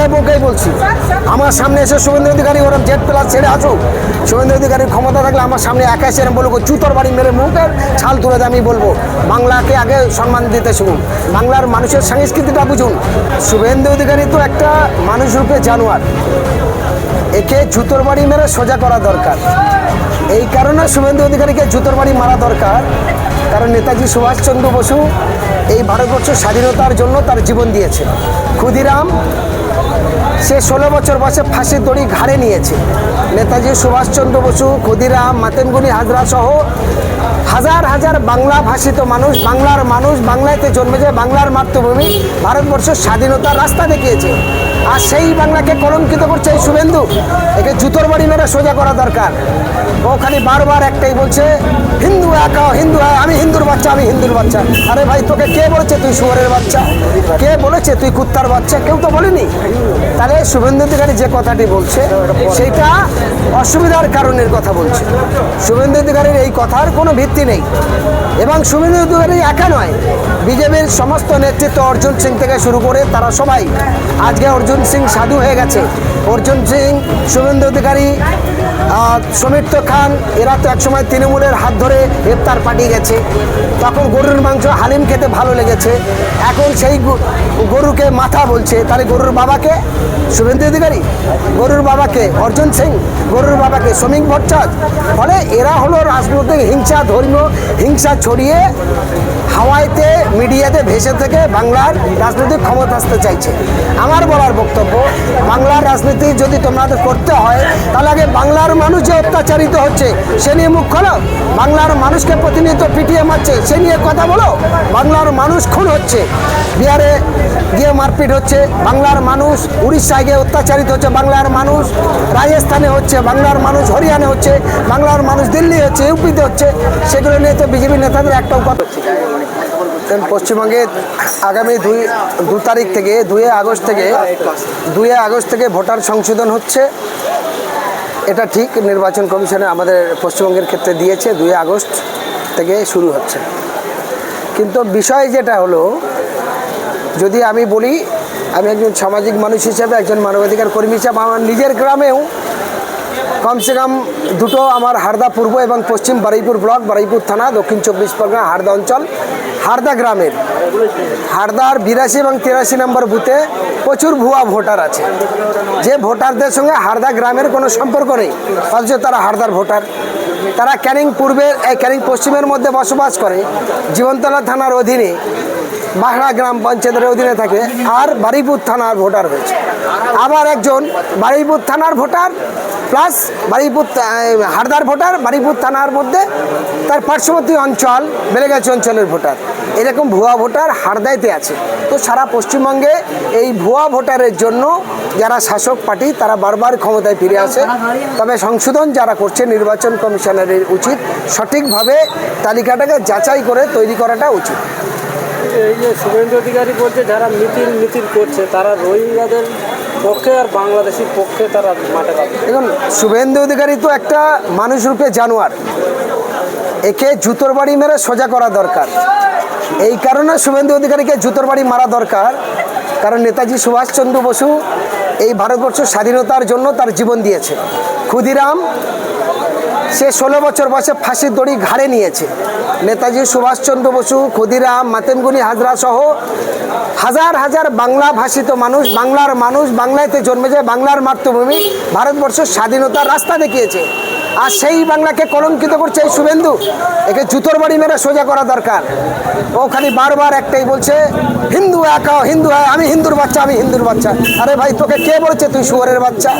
নিজের মুখেই বলছি। আমার সামনে এসে শুভেন্দু অধিকারী, ওরম জেড প্লাস ছেড়ে আসুক শুভেন্দু অধিকারীর ক্ষমতা থাকলে আমার সামনে একা সেরম বলব চুতর বাড়ি মেরে মুখের ছাল তুলে আমি বলব। বাংলাকে আগে সম্মান দিতে শুনুন। বাংলার মানুষের সংস্কৃতিটা বুঝুন। শুভেন্দু অধিকারী তো একটা মানুষ রূপে জানোয়ার। একে জুতোর বাড়ি মেরে সোজা করা দরকার। এই কারণে শুভেন্দু অধিকারীকে জুতোর বাড়ি মারা দরকার। কারণ নেতাজি সুভাষচন্দ্র বসু এই ভারতবর্ষ স্বাধীনতার জন্য তার জীবন দিয়েছে। ক্ষুদিরাম সে ষোলো বছর বয়সে ফাঁসির দড়ি ঘাড়ে নিয়েছে। নেতাজি সুভাষচন্দ্র বসু, ক্ষুদিরাম, মাতেনগুনি, হাজরা সহ হাজার হাজার বাংলা ভাষিত মানুষ, বাংলার মানুষ বাংলাতে জন্মেছে, বাংলার মাতৃভূমি, ভারতবর্ষের স্বাধীনতার রাস্তা দেখিয়েছে। আর সেই বাংলাকে কলঙ্কিত করছে এই শুভেন্দু। একে জুতোর বাড়ি মেরে সোজা করা দরকার। ও খালি বারবার একটাই বলছে, হিন্দু একা, হিন্দু আমি হিন্দুর বাচ্চা, আমি হিন্দুর বাচ্চা। আরে ভাই, তোকে কে বলেছে তুই শুয়ারের বাচ্চা? কে বলেছে তুই কুত্তার বাচ্চা? কেউ তো বলেনি। তাহলে শুভেন্দু অধিকারী যে কথাটি বলছে, সেইটা অসুবিধার কারণের কথা বলছে। শুভেন্দু অধিকারীর এই কথার কোনো ভিত্তি নেই। এবং শুভেন্দু অধিকারী একা নয়, বিজেপির সমস্ত নেতৃত্ব অর্জুন সিং থেকে শুরু করে তারা সবাই। আজকে অর্জুন সিং সাধু হয়ে গেছে। অর্জুন সিং, শুভেন্দু অধিকারী সমীর্ত খান, এরা তো একসময় তৃণমূলের হাত ধরে গ্রেপ্তার পাঠিয়ে গেছে। তখন গরুর মাংস হালিম খেতে ভালো লেগেছে। এখন সেই গরুকে মাথা বলছে। তাহলে গরুর বাবাকে, শুভেন্দু অধিকারী, গরুর বাবাকে, অর্জুন সিং, গরুর বাবাকে, শ্রমিক ভট্টাচার্য ফলে এরা হলো রাজনৈতিক হিংসা ধর্মীয় হিংসা ছড়িয়ে হাওয়াইতে, মিডিয়াতে ভেসে থেকে বাংলার রাজনৈতিক ক্ষমতা আসতে চাইছে। আমার বলার বক্তব্য, বাংলার রাজনীতি যদি তোমাদের করতে হয়, তাহলে আগে বাংলার মানুষ যে অত্যাচারিত হচ্ছে, সে নিয়ে মুখ খোলো। বাংলার মানুষকে প্রতিনিয়ত পিটিয়ে মারছে, সে নিয়ে কথা বলো। বাংলার মানুষ খুন হচ্ছে, বিহারে গিয়ে মারপিট হচ্ছে। বাংলার মানুষ উড়িষ্যায় গিয়ে অত্যাচারিত হচ্ছে, বাংলার মানুষ রাজস্থানে হচ্ছে, বাংলার মানুষ হরিয়ানা হচ্ছে, বাংলার মানুষ দিল্লি হচ্ছে, ইউপিতে হচ্ছে। সেগুলো নিয়ে তো বিজেপি নেতাদের একটাও কথা দেন পশ্চিমবঙ্গে আগামী দুই, দু তারিখ থেকে, দুই আগস্ট থেকে, দুই আগস্ট থেকে ভোটার সংশোধন হচ্ছে। এটা ঠিক, নির্বাচন কমিশনে আমাদের পশ্চিমবঙ্গের ক্ষেত্রে দিয়েছে, দুই আগস্ট থেকে শুরু হচ্ছে। কিন্তু বিষয় যেটা হলো, যদি আমি বলি, আমি একজন সামাজিক মানুষ হিসেবে, একজন মানবাধিকার কর্মী হিসাবে, আমার নিজের গ্রামেও কমসে কম দুটো আমার হারদা পূর্ব এবং পশ্চিম বারুইপুর ব্লক, বারুইপুর থানা, দক্ষিণ চব্বিশ পরগনা, হারদা অঞ্চল, হারদা গ্রামের। হারদার বিরাশি এবং তিরাশি নম্বর বুথে প্রচুর ভুয়া ভোটার আছে। যে ভোটারদের সঙ্গে হারদা গ্রামের কোনো সম্পর্ক নেই, অথচ তারা হারদার ভোটার। তারা ক্যানিং পূর্বের, এই ক্যানিং পশ্চিমের মধ্যে বসবাস করে, জীবনতলা থানার অধীনে বাহড়া গ্রাম পঞ্চায়েতের অধীনে থাকে, আর বারুইপুর থানার ভোটার হয়েছে। আবার একজন বারুইপুর থানার ভোটার প্লাস বারুইপুর থা- হারদার ভোটার বারুইপুর থানার মধ্যে তার পার্শ্ববর্তী অঞ্চল, বেলেগাছি অঞ্চলের ভোটার। এরকম ভুয়া ভোটার হারদাইতে আছে। তো সারা পশ্চিমবঙ্গে এই ভুয়া ভোটারের জন্য যারা শাসক পার্টি, তারা বারবার ক্ষমতায় ফিরে আসে। তবে সংশোধন যারা করছে, নির্বাচন কমিশনারের উচিত সঠিকভাবে তালিকাটাকে যাচাই করে তৈরি করাটা উচিত। এই যে শুভেন্দু অধিকারী বলছে, যারা মিটিং মিটিং করছে, তারা রোহিঙ্গাদের পক্ষে আর বাংলাদেশের পক্ষে তারা মাঠে দেখুন, শুভেন্দু অধিকারী তো একটা মানুষ রূপে জানোয়ার। একে জুতোর বাড়ি মেরে সোজা করা দরকার। এই কারণে শুভেন্দু অধিকারীকে জুতোর বাড়ি মারা দরকার। কারণ নেতাজি সুভাষচন্দ্র বসু এই ভারতবর্ষ স্বাধীনতার জন্য তার জীবন দিয়েছে। ক্ষুদিরাম সে ষোলো বছর বয়সে ফাঁসির দড়ি ঘাড়ে নিয়েছে। নেতাজি সুভাষচন্দ্র বসু, ক্ষুদিরাম মাতেনগুনি হাজরা সহ হাজার হাজার বাংলা ভাষিত মানুষ, বাংলার মানুষ বাংলাতে জন্মেছে বাংলার মাতৃভূমি, ভারতবর্ষের স্বাধীনতার রাস্তা দেখিয়েছে। আর সেই বাংলাকে কলঙ্কিত করছে এই শুভেন্দু। একে জুতোর বাড়ি মেরে সোজা করা দরকার। ও খালি বারবার একটাই বলছে, হিন্দু একা, হিন্দু হয় আমি হিন্দুর বাচ্চা, আমি হিন্দুর বাচ্চা। আরে ভাই, তোকে কে বলেছে তুই শুয়ারের বাচ্চা?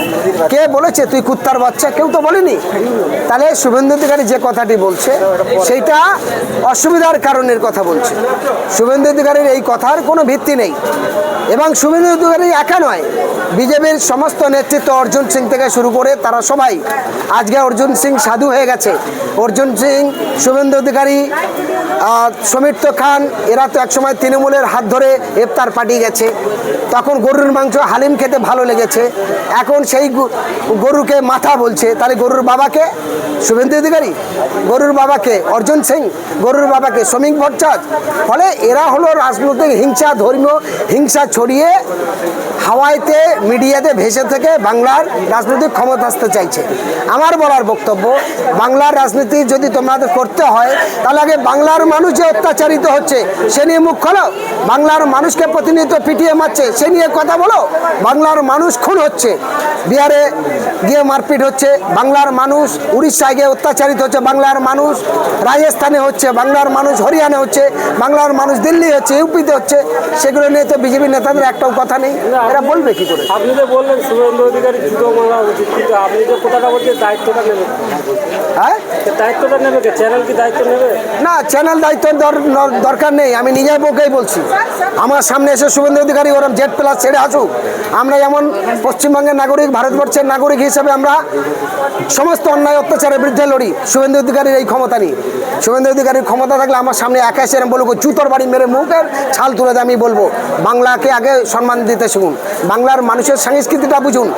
কে বলেছে তুই কুত্তার বাচ্চা? কেউ তো বলেনি। তাহলে শুভেন্দু অধিকারী যে কথাটি বলছে, সেইটা অসুবিধার কারণের কথা বলছে। শুভেন্দু অধিকারীর এই কথার কোনো ভিত্তি নেই। এবং শুভেন্দু অধিকারী একা নয়, বিজেপির সমস্ত নেতৃত্ব অর্জুন সিং থেকে শুরু করে তারা সবাই, আজকে অর্জুন সিং সাধু হয়ে গেছে। অর্জুন সিং, শুভেন্দু অধিকারী সমীর্ত খান, এরা তো একসময় তৃণমূলের হাত ধরে ইফতার পাঠিয়ে গেছে। তখন গরুর মাংস হালিম খেতে ভালো লেগেছে। এখন সেই গরুকে মাথা বলছে। তাহলে গরুর বাবাকে শুভেন্দু অধিকারী, গরুর বাবাকে, অর্জুন সিং, গরুর বাবাকে শ্রমিক ভট্টাচার্য ফলে এরা হলো রাজনৈতিক হিংসা, ধর্মীয় হিংসা ছড়িয়ে হাওয়াইতে, মিডিয়াতে ভেসে থেকে বাংলার রাজনৈতিক ক্ষমতা আসতে চাইছে। আমার বলার বক্তব্য, বাংলার রাজনীতি যদি তোমাদের করতে হয়, তাহলে আগে বাংলার মানুষ যে অত্যাচারিত হচ্ছে, সে নিয়ে মুখ খোলো। বাংলার মানুষকে প্রতিনিয়ত পিটিয়ে মারছে, সে নিয়ে কথা বলো। বাংলার মানুষ খুন হচ্ছে। বিহারে গিয়ে মারপিট হচ্ছে। বাংলার মানুষ উড়িষ্যায় গিয়ে অত্যাচারিত হচ্ছে বাংলার মানুষ রাজস্থানে হচ্ছে বাংলার মানুষ হরিয়ানা হচ্ছে বাংলার মানুষ দিল্লি হচ্ছে ইউপিতে হচ্ছে সেগুলো নিয়ে তো বিজেপি নেতাদের একটাও কথা নেই। এরা বলবে কি করে? আপনি তো বললেন শুভেন্দু অধিকারী জুতো মারা উচিত কিন্তু আপনি যে কথাটা বলছেন দায়িত্বটা নেবে হ্যাঁ? দায়িত্বটা নেবে চ্যানেল কি দায়িত্ব নেবে? না চ্যানেল দায়িত্ব দর- দর- দরকার নেই আমি নিজের পক্ষেই বলছি। আমার সামনে এসে শুভেন্দু অধিকারী ওরম জেড প্লাস ছেড়ে আসুক। আমরা যেমন পশ্চিমবঙ্গের নাগরিক ভারতবর্ষের নাগরিক হিসেবে আমরা সমস্ত অন্যায় অত্যাচারের বিরুদ্ধে লড়ি। শুভেন্দু অধিকারীর এই ক্ষমতা নেই শুভেন্দু অধিকারীর ক্ষমতা থাকলে আমার সামনে একা এসে এরম বলব চুতর বাড়ি মেরে মুখের ছাল তুলে আমি বলব। বাংলাকে আগে সম্মান দিতে শিখুন। বাংলার মানুষের সংস্কৃতিটা বুঝুন।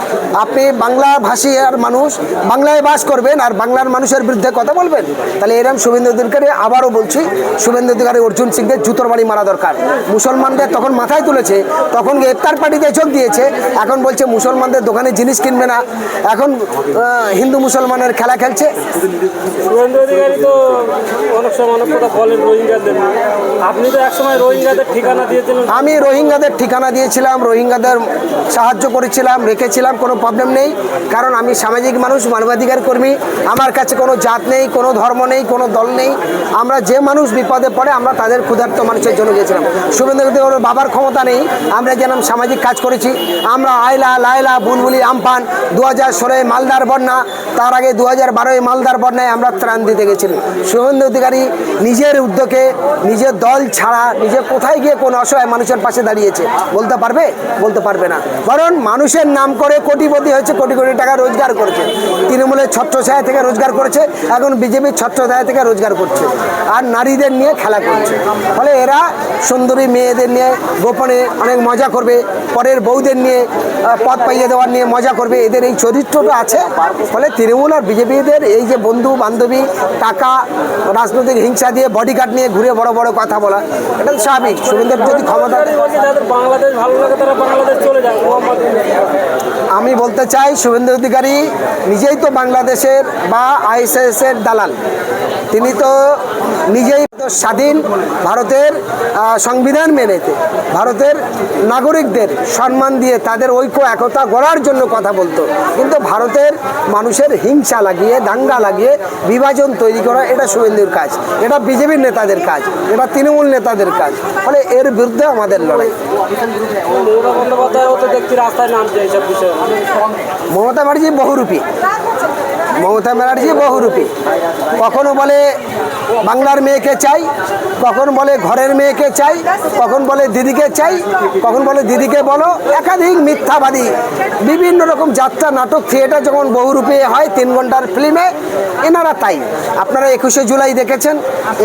আপনি বাংলা ভাষী আর মানুষ, বাংলায় বাস করবেন আর বাংলার মানুষের বিরুদ্ধে কথা বলবেন। তাহলে এরম শুভেন্দু অধিকারী আবারও বলছি, শুভেন্দু অধিকারী অর্জুন সিংদের জুতোর বাড়ি মারা দরকার। মুসলমানদের তখন মাথায় তুলেছে, তখন গিয়ে ইফতার পার্টিতে যোগ দিয়েছে, এখন বলছে মুসলমানদের দোকানে জিনিস কিনবে না। এখন হিন্দু মুসলমানের খেলা খেলছে। শুভেন্দু অধিকারী তো অনেক সময় অনেক কথা বলেন রোহিঙ্গাদের। আপনি তো একসময় রোহিঙ্গাদের ঠিকানা দিয়েছিলেন। আমি রোহিঙ্গাদের ঠিকানা দিয়েছিলাম রোহিঙ্গাদের সাহায্য করেছিলাম রেখেছিলাম কোনো প্রবলেম নেই। কারণ আমি সামাজিক মানুষ মানবাধিকার কর্মী। আমার কাছে কোনো জাত নেই কোনো ধর্ম নেই কোনো দল নেই। আমরা যে মানুষ বিপদে পড়ে আমরা তাদের ক্ষুধার্ত মানুষের জন্য গেছিলাম শুভেন্দু ওর বাবার ক্ষমতা নেই। আমরা যেরকম সামাজিক কাজ করেছি। আমরা আয়লা লায়লা বুলবুলি আমফান দু হাজার ষোলোয় মালদার বন্যা তার আগে দু হাজার হাজার বারোয় মালদার বন্যায় আমরা ত্রাণ দিতে গেছিলাম। শুভেন্দু অধিকারী নিজের উদ্যোগে নিজের দল ছাড়া নিজে কোথায় গিয়ে কোন অসহায় মানুষের পাশে দাঁড়িয়েছে, বলতে পারবে? বলতে পারবে না। বরং মানুষের নাম করে কোটিপতি হয়েছে, কোটি কোটি টাকা রোজগার করেছে। তৃণমূলের ছত্রছায়া থেকে রোজগার করেছে, এখন বিজেপির ছত্রছায়া থেকে রোজগার করছে আর নারীদের নিয়ে খেলা করছে। ফলে এরা সুন্দরী মেয়েদের নিয়ে গোপনে অনেক মজা করবে, পরের বউদের নিয়ে পথ পাইয়ে দেওয়ার নিয়ে মজা করবে, এদের এই চরিত্রটা আছে। ফলে তৃণমূল আর বিজেপিদের এই যে বন্ধু, বান্ধবী টাকা রাজনৈতিক হিংসা দিয়ে বডিগার্ড নিয়ে ঘুরে বড় বড় কথা বলা, এটা স্বাভাবিক। শুভেন্দুর যদি ক্ষমতা আমি বলতে চাই, শুভেন্দু অধিকারী নিজেই তো বাংলাদেশের বা আইএসএস এর দালাল। তিনি তো নিজেই স্বাধীন ভারতের সংবিধান মেনেতে ভারতের নাগরিকদের সম্মান দিয়ে তাদের ঐক্য একতা গড়ার জন্য কথা বলতো। কিন্তু ভারতের মানুষের হিংসা লাগিয়ে দাঙ্গা লাগিয়ে বিভাজন তৈরি করা এটা শুভেন্দুর কাজ। এটা বিজেপির নেতাদের কাজ এটা তৃণমূল নেতাদের কাজ। ফলে এর বিরুদ্ধে আমাদের লড়াই। মমতা ব্যানার্জি বহুরূপী। মমতা ব্যানার্জি বহুরূপী। কখনো বলে বাংলার মেয়েকে চাই, কখন বলে ঘরের মেয়েকে চাই, কখন বলে দিদিকে চাই, কখন বলে দিদিকে বলো, একাধিক মিথ্যাবাদী, বিভিন্ন রকম যাত্রা, নাটক থিয়েটার যখন বহুরূপী হয়, তিন ঘণ্টার ফিল্মে এনারা তাই। আপনারা একুশে জুলাই দেখেছেন।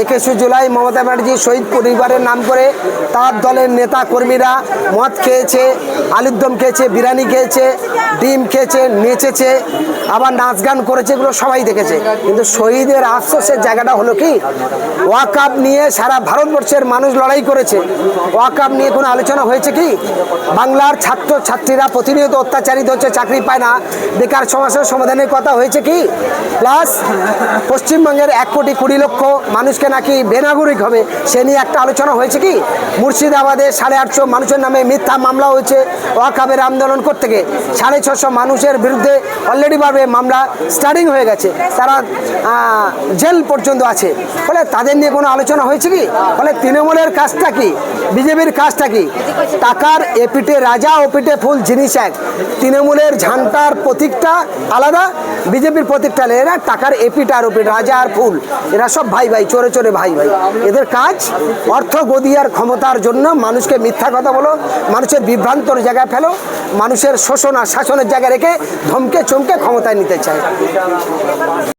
একুশে জুলাই মমতা ব্যানার্জি শহীদ পরিবারের নাম করে তার দলের নেতা কর্মীরা মদ খেয়েছে আলুর দম খেয়েছে, বিরিয়ানি খেয়েছে, ডিম খেয়েছে, নেচেছে, আবার নাচ গান করেছে এগুলো সবাই দেখেছে। কিন্তু শহীদের আফসোসের জায়গাটা হলো কি? ওয়াকাপ নিয়ে সারা ভারতবর্ষের মানুষ লড়াই করেছে। ওয়াকাপ নিয়ে কোনো আলোচনা হয়েছে কি? বাংলার ছাত্র ছাত্রীরা প্রতিনিয়ত অত্যাচারিত হচ্ছে, চাকরি পায় না। বেকার সমস্যার সমাধানের কথা হয়েছে কি? প্লাস পশ্চিমবঙ্গের এক কোটি কুড়ি লক্ষ মানুষকে নাকি বেনাগরিক হবে, সে নিয়ে একটা আলোচনা হয়েছে কি? মুর্শিদাবাদে সাড়ে আটশো মানুষের নামে মিথ্যা মামলা হয়েছে, ওয়াকাবের আন্দোলন করতে গিয়ে। সাড়ে ছশো মানুষের বিরুদ্ধে অলরেডি ভাবে মামলা স্টার্টিং হয়ে গেছে। তারা জেল পর্যন্ত আছে। ফলে তাদের নিয়ে কোনো আলোচনা হয়েছে কি? ফলে তৃণমূলের কাজটা কি? বিজেপির কাজটা কি? টাকার এপিটে রাজা ও পিঠে ফুল জিনিস এক। তৃণমূলের ঝান্টার প্রতীকটা আলাদা, বিজেপির প্রতীকটা। এরা টাকার এপিট আর ওপিট রাজা আর ফুল। এরা সব ভাই ভাই, চোরে চোরে ভাই ভাই। এদের কাজ অর্থ গদি আর ক্ষমতার জন্য মানুষকে মিথ্যা কথা বলো, মানুষের বিভ্রান্তর জায়গায় ফেলো, মানুষের শোষণ আর শাসনের জায়গায় রেখে ধমকে চমকে ক্ষমতায় নিতে চায়। cada.